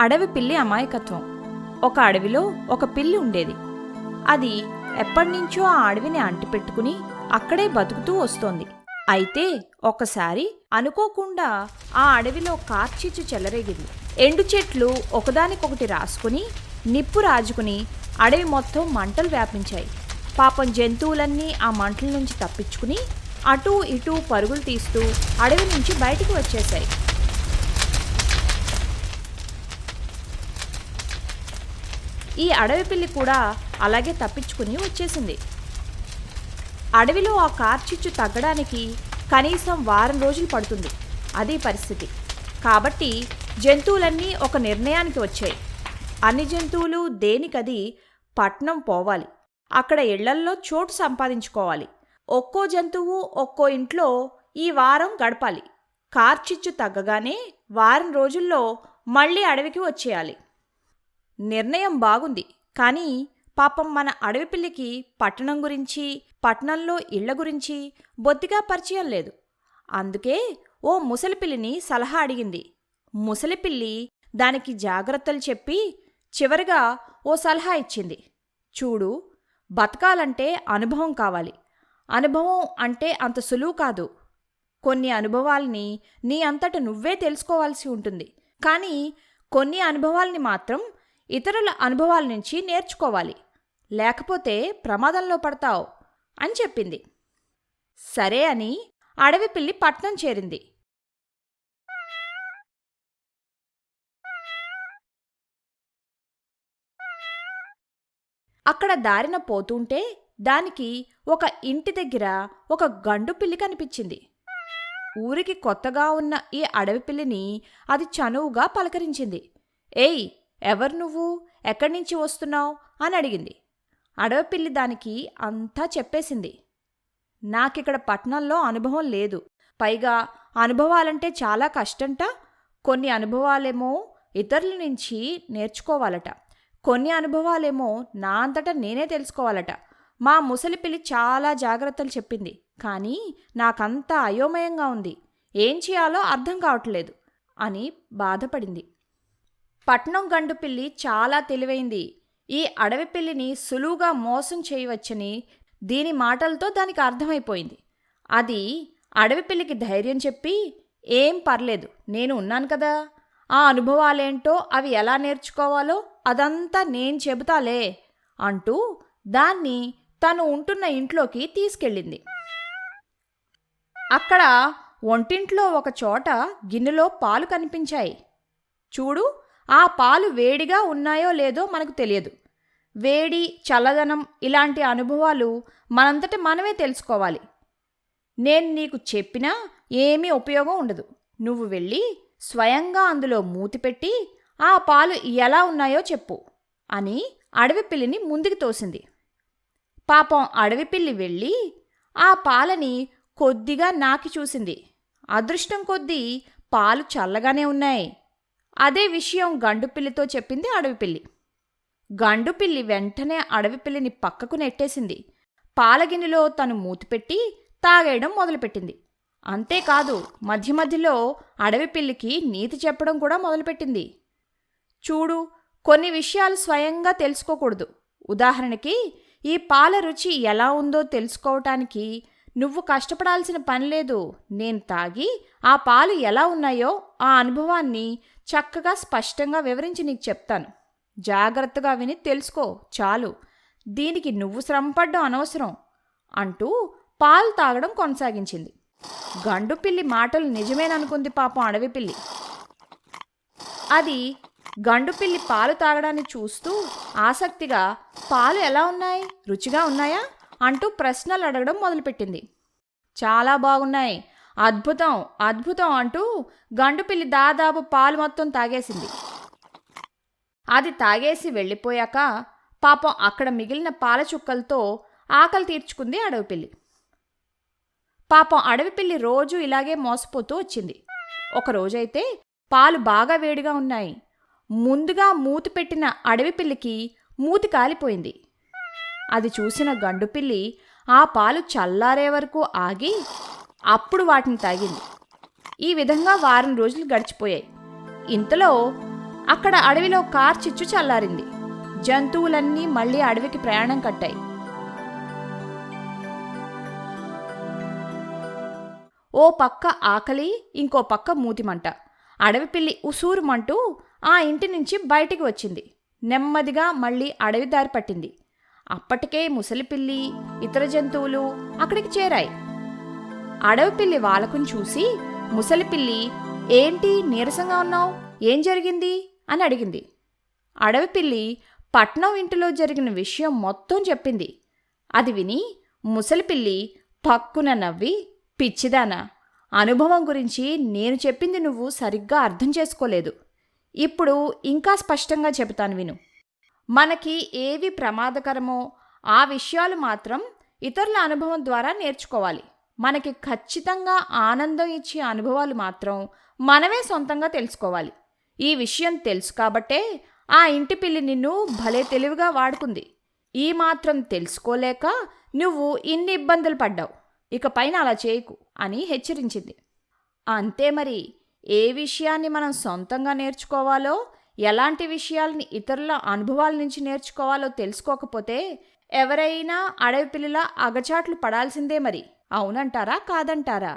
అడవి పిల్లి అమాయకత్వం. ఒక అడవిలో ఒక పిల్లి ఉండేది. అది ఎప్పటినుంచో ఆ అడవిని అంటిపెట్టుకుని అక్కడే బతుకుతూ వస్తోంది. అయితే ఒకసారి అనుకోకుండా ఆ అడవిలో కార్చిచ్చు చెలరేగింది. ఎండు చెట్లు ఒకదానికొకటి రాసుకుని నిప్పు రాజుకుని అడవి మొత్తం మంటలు వ్యాపించాయి. పాపం జంతువులన్నీ ఆ మంటల నుంచి తప్పించుకుని అటూ ఇటూ పరుగులు తీస్తూ అడవి నుంచి బయటికి వచ్చేశాయి. ఈ అడవి పిల్లి కూడా అలాగే తప్పించుకుని వచ్చేసింది. అడవిలో ఆ కార్చిచ్చు తగ్గడానికి కనీసం వారం రోజులు పడుతుంది. అది పరిస్థితి. కాబట్టి జంతువులన్నీ ఒక నిర్ణయానికి వచ్చాయి. అన్ని జంతువులు దేనికది పట్నం పోవాలి. అక్కడ ఇళ్ళల్లో చోటు సంపాదించుకోవాలి. ఒక్కో జంతువు ఒక్కో ఇంట్లో ఈ వారం గడపాలి. కార్చిచ్చు తగ్గగానే వారం రోజుల్లో మళ్ళీ అడవికి వచ్చేయాలి. నిర్ణయం బాగుంది. కానీ పాపం మన అడవి పిల్లికి పట్టణం గురించి పట్టణంలో ఇళ్ళ గురించి బొత్తిగా పరిచయం లేదు. అందుకే ఓ ముసలిపిల్లిని సలహా అడిగింది. ముసలిపిల్లి దానికి జాగ్రత్తలు చెప్పి చివరిగా ఓ సలహా ఇచ్చింది. చూడు బతకాలంటే అనుభవం కావాలి. అనుభవం అంటే అంత సులువు కాదు. కొన్ని అనుభవాల్ని నీ అంతట నువ్వే తెలుసుకోవాల్సి ఉంటుంది. కానీ కొన్ని అనుభవాల్ని మాత్రం ఇతరుల అనుభవాల నుంచి నేర్చుకోవాలి. లేకపోతే ప్రమాదంలో పడతావు అని చెప్పింది. సరే అని అడవి పిల్లి పట్నం చేరింది. అక్కడ దారిన పోతుంటే దానికి ఒక ఇంటి దగ్గర ఒక గండు పిల్లి కనిపించింది. ఊరికి కొత్తగా ఉన్న ఈ అడవి పిల్లిని అది చనువుగా పలకరించింది. ఏయ్ ఎవరు నువ్వు? ఎక్కడి నుంచి వస్తున్నావు? అని అడిగింది. అడవిపిల్లి దానికి అంతా చెప్పేసింది. నాకిక్కడ పట్నంలో అనుభవం లేదు. పైగా అనుభవాలంటే చాలా కష్టంట. కొన్ని అనుభవాలేమో ఇతరుల నుంచి నేర్చుకోవాలట. కొన్ని అనుభవాలేమో నా అంతటా నేనే తెలుసుకోవాలట. మా ముసలి పిల్లి చాలా జాగ్రత్తలు చెప్పింది. కానీ నాకంతా అయోమయంగా ఉంది. ఏం చేయాలో అర్థం కావట్లేదు అని బాధపడింది. పట్నం గండు పిల్లి చాలా తెలివైంది. ఈ అడవి పిల్లిని సులువుగా మోసం చేయవచ్చని దీని మాటలతో దానికి అర్థమైపోయింది. అది అడవి పిల్లికి ధైర్యం చెప్పి ఏం పర్లేదు నేను ఉన్నాను కదా. ఆ అనుభవాలేంటో అవి ఎలా నేర్చుకోవాలో అదంతా నేను చెబుతాలే అంటూ దాన్ని తను ఉంటున్న ఇంట్లోకి తీసుకెళ్ళింది. అక్కడ ఒంటింట్లో ఒక చోట గిన్నెలో పాలు కనిపించాయి. చూడు ఆ పాలు వేడిగా ఉన్నాయో లేదో మనకు తెలియదు. వేడి చల్లదనం ఇలాంటి అనుభవాలు మనంతట మనమే తెలుసుకోవాలి. నేను నీకు చెప్పినా ఏమీ ఉపయోగం ఉండదు. నువ్వు వెళ్ళి స్వయంగా అందులో మూతి పెట్టి ఆ పాలు ఎలా ఉన్నాయో చెప్పు అని అడవి పిల్లిని ముందుకు తోసింది. పాపం అడవి పిల్లి వెళ్ళి ఆ పాలని కొద్దిగా నాకి చూసింది. అదృష్టం కొద్దీ పాలు చల్లగానే ఉన్నాయి. అదే విషయం గండుపిల్లితో చెప్పింది అడవిపిల్లి. గండుపిల్లి వెంటనే అడవిపిల్లిని పక్కకు నెట్టేసింది. పాలగిన్నెలో తను మూతిపెట్టి తాగేయడం మొదలుపెట్టింది. అంతేకాదు మధ్య మధ్యలో అడవిపిల్లికి నీతి చెప్పడం కూడా మొదలుపెట్టింది. చూడు కొన్ని విషయాలు స్వయంగా తెలుసుకోకూడదు. ఉదాహరణకి ఈ పాల రుచి ఎలా ఉందో తెలుసుకోవటానికి నువ్వు కష్టపడాల్సిన పని లేదు. నేను తాగి ఆ పాలు ఎలా ఉన్నాయో ఆ అనుభవాన్ని చక్కగా స్పష్టంగా వివరించి నీకు చెప్తాను. జాగ్రత్తగా విని తెలుసుకో చాలు. దీనికి నువ్వు శ్రమపడ్డం అనవసరం అంటూ పాలు తాగడం కొనసాగించింది. గండు పిల్లి మాటలు నిజమేననుకుంది పాపం అడవి పిల్లి. అది గండు పిల్లి పాలు తాగడాన్ని చూస్తూ ఆసక్తిగా పాలు ఎలా ఉన్నాయి? రుచిగా ఉన్నాయా? అంటూ ప్రశ్నలు అడగడం మొదలుపెట్టింది. చాలా బాగున్నాయి. అద్భుతం అద్భుతం అంటూ గండుపిల్లి దాదాపు పాలు మొత్తం తాగేసింది. అది తాగేసి వెళ్ళిపోయాక పాపం అక్కడ మిగిలిన పాల చుక్కలతో ఆకలి తీర్చుకుంది అడవిపిల్లి పాపం అడవిపిల్లి రోజు ఇలాగే మోసపోతూ వచ్చింది. ఒకరోజైతే పాలు బాగా వేడిగా ఉన్నాయి. ముందుగా మూతి పెట్టిన అడవిపిల్లికి మూతి కాలిపోయింది. అది చూసిన గండుపిల్లి ఆ పాలు చల్లారే వరకు ఆగి అప్పుడు వాటిని తాగింది. ఈ విధంగా వారం రోజులు గడిచిపోయాయి. ఇంతలో అక్కడ అడవిలో కార్ చిచ్చు చల్లారింది. జంతువులన్నీ మళ్ళీ అడవికి ప్రయాణం కట్టాయి. ఓ పక్క ఆకలి ఇంకో పక్క మూతిమంట. అడవి పిల్లి ఉసూరుమంటూ ఆ ఇంటి నుంచి బయటికి వచ్చింది. నెమ్మదిగా మళ్ళీ అడవి దారి పట్టింది. అప్పటికే ముసలిపిల్లి ఇతర జంతువులు అక్కడికి చేరాయి. అడవిపిల్లి వాళ్ళకుని చూసి ముసలిపిల్లి ఏంటి నీరసంగా ఉన్నావు? ఏం జరిగింది? అని అడిగింది. అడవిపిల్లి పట్నం ఇంటిలో జరిగిన విషయం మొత్తం చెప్పింది. అది విని ముసలిపిల్లి పక్కున నవ్వి పిచ్చిదానా అనుభవం గురించి నేను చెప్పింది నువ్వు సరిగ్గా అర్థం చేసుకోలేదు. ఇప్పుడు ఇంకా స్పష్టంగా చెబుతాను విను. మనకి ఏవి ప్రమాదకరమో ఆ విషయాలు మాత్రం ఇతరుల అనుభవం ద్వారా నేర్చుకోవాలి. మనకి ఖచ్చితంగా ఆనందం ఇచ్చే అనుభవాలు మాత్రం మనమే సొంతంగా తెలుసుకోవాలి. ఈ విషయం తెలుసు కాబట్టే ఆ ఇంటి పిల్లి నిన్ను భలే తెలివిగా వాడుకుంది. ఈ మాత్రం తెలుసుకోలేక నువ్వు ఇన్ని ఇబ్బందులు పడ్డావు. ఇక పైన అలా చేయకు అని హెచ్చరించింది. అంతే మరి. ఏ విషయాన్ని మనం సొంతంగా నేర్చుకోవాలో ఎలాంటి విషయాల్ని ఇతరుల అనుభవాల నుంచి నేర్చుకోవాలో తెలుసుకోకపోతే ఎవరైనా అడవి పిల్లల అగచాట్లు పడాల్సిందే మరి. అవునంటారా కాదంటారా?